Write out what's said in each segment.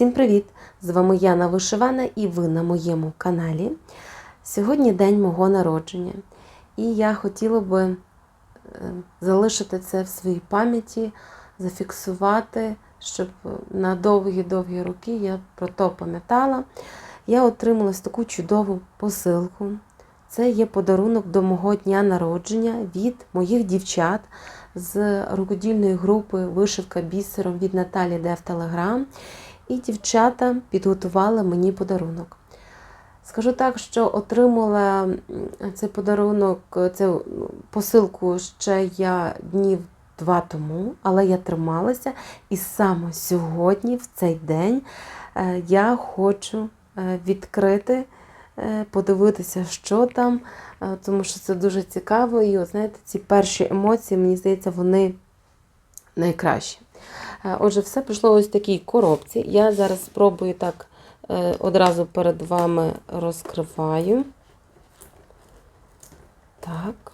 Всім привіт! З вами Яна Вишивана і ви на моєму каналі. Сьогодні день мого народження, і я хотіла би е, залишити це в своїй пам'яті, зафіксувати, щоб на довгі-довгі роки я про то пам'ятала. Я отримала таку чудову посилку. Це є подарунок до мого дня народження від моїх дівчат з рукодільної групи Вишивка бісером від Наталі Де в Телеграм. І дівчата підготували мені подарунок. Скажу так, що отримала цей подарунок, цю посилку ще я днів два тому, але я трималася. І саме сьогодні, в цей день, е, я хочу е, відкрити, е, подивитися, що там, тому що це дуже цікаво. І, от, знаєте, ці перші емоції, мені здається, вони найкращі. Е, Отже, все пішло ось в такій коробці. Я зараз спробую так е, одразу перед вами розкриваю. Так.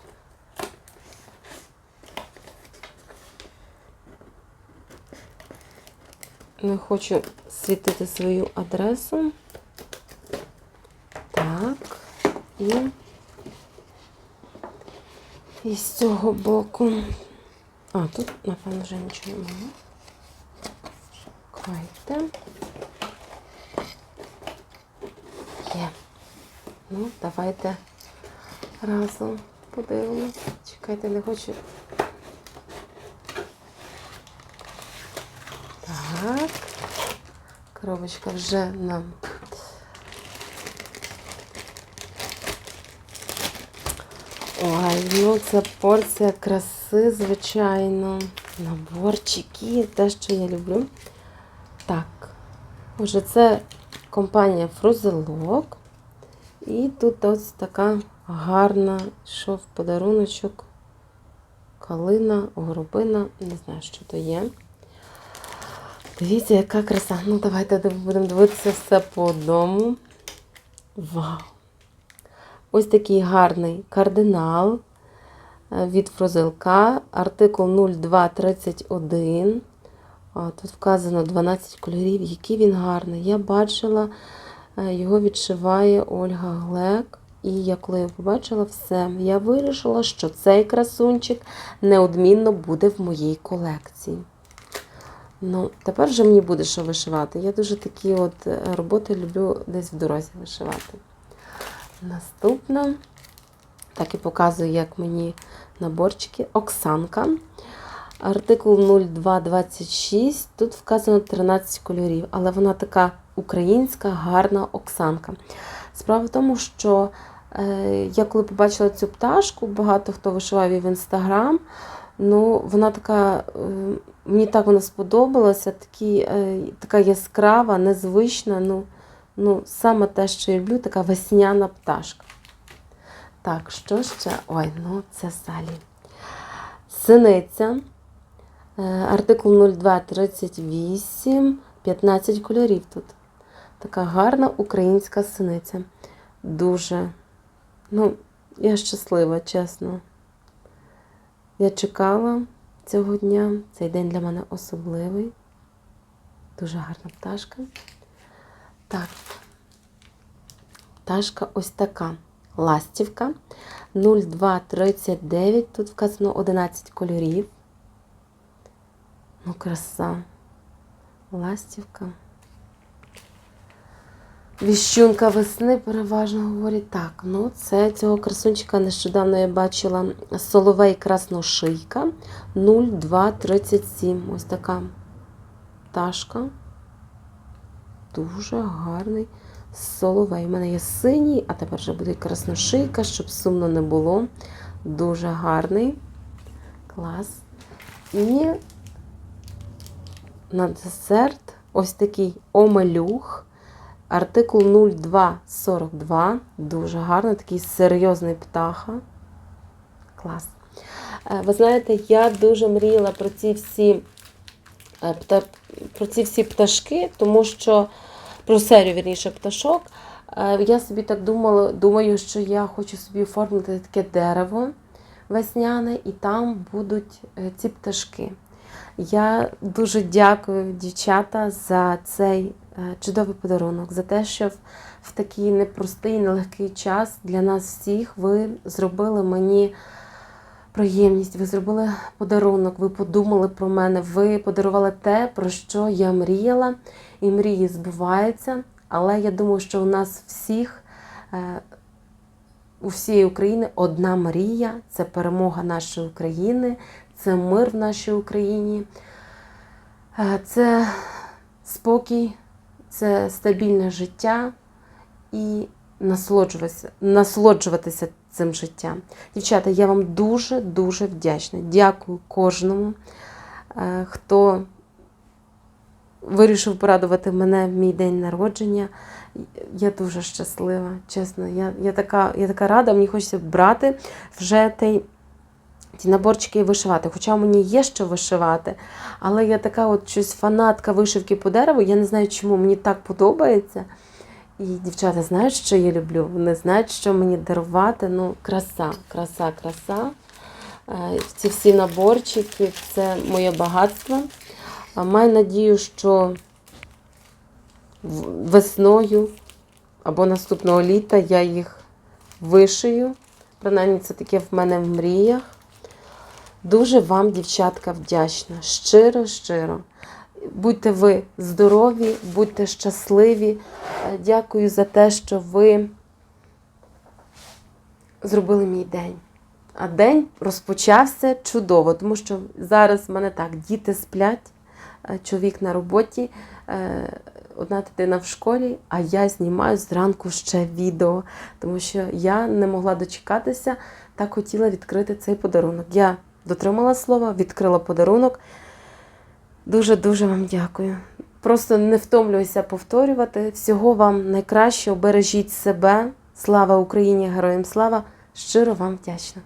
Не хочу світити свою адресу. Так. І, і з цього боку. А, тут, напевно, вже нічого немає. Чекайте. Є. Ну, давайте разом подивимось. Чекайте, не хочу. Так. Коробочка вже нам. Ой, ну це порція краси, звичайно. Наборчики, те, що я люблю. Так, отже, це компанія Фрузелок. І тут ось така гарна, що в подаруночок. Калина, горобина, не знаю, що то є. Дивіться, яка краса. Ну, давайте будемо дивитися все по одному. Вау! Ось такий гарний кардинал е, від Фрузелка, артикул 0231. Тут вказано 12 кольорів, який він гарний. Я бачила, е, його відшиває Ольга Глек. І я коли я побачила все, я вирішила, що цей красунчик неодмінно буде в моїй колекції. Ну, тепер вже мені буде що вишивати. Я дуже такі от е, роботи люблю десь в дорозі вишивати. Наступна, так і показую, як мені наборчики. Оксанка. Артикул 0226. Тут вказано 13 кольорів, але вона така українська, гарна Оксанка. Справа в тому, що е, я коли побачила цю пташку, багато хто вишивав її в інстаграм. Ну, вона така, е, мені так вона сподобалася, такі, е, така яскрава, незвична. Ну, ну, саме те, що я люблю, така весняна пташка. Так, що ще? Ой, ну це Салі. Синиця. Е, Артикул 0238, 15 кольорів тут. Така гарна українська синиця. Дуже. Ну, я щаслива, чесно. Я чекала цього дня. Цей день для мене особливий. Дуже гарна пташка. Так. Пташка ось така. Ластівка. 0239. Тут вказано 11 кольорів. Ну, краса. Ластівка. Віщунка весни переважно говорять так. Ну, це цього красунчика нещодавно я бачила соловей красношийка 0237. Ось така пташка. Дуже гарний соловей. У мене є синій, а тепер вже буде красношийка, щоб сумно не було. Дуже гарний. Клас. І на десерт ось такий омелюх. Артикул 0242. Дуже гарний, такий серйозний птаха. Клас. Е, Ви знаєте, я дуже мріяла про ці всі е, про ці всі пташки, тому що про серію вірніше пташок. Е, Я собі так думала, думаю, що я хочу собі оформити таке дерево весняне, і там будуть ці пташки. Я дуже дякую, дівчата, за цей е, чудовий подарунок, за те, що в, такий непростий, нелегкий час для нас всіх ви зробили мені приємність, ви зробили подарунок, ви подумали про мене, ви подарували те, про що я мріяла, і мрії збуваються. Але я думаю, що у нас всіх, е, у всієї України одна мрія це перемога нашої України, це мир в нашій Україні, е, це спокій, це стабільне життя і насолоджуватися, насолоджуватися цим життям. Дівчата, я вам дуже-дуже вдячна. Дякую кожному, е, хто вирішив порадувати мене в мій день народження. Я дуже щаслива, чесно. Я, я, така, я така рада, мені хочеться брати вже той, ті наборчики і вишивати. Хоча мені є що вишивати, але я така от щось фанатка вишивки по дереву. Я не знаю, чому мені так подобається. І дівчата знають, що я люблю. Вони знають, що мені дарувати. Ну, краса, краса, краса. Е, Ці всі наборчики це моє багатство. Маю надію, що весною або наступного літа я їх вишию. Принаймні, це таке в мене в мріях. Дуже вам, дівчатка, вдячна. Щиро, щиро. Будьте ви здорові, будьте щасливі. Е, Дякую за те, що ви зробили мій день. А день розпочався чудово, тому що зараз в мене так, діти сплять, е, чоловік на роботі, е, одна дитина в школі, а я знімаю зранку ще відео, тому що я не могла дочекатися, так хотіла відкрити цей подарунок. Я дотримала слова, відкрила подарунок. Дуже-дуже вам дякую. Просто не втомлююся повторювати. Всього вам найкращого, бережіть себе. Слава Україні, героям слава! Щиро вам вдячна.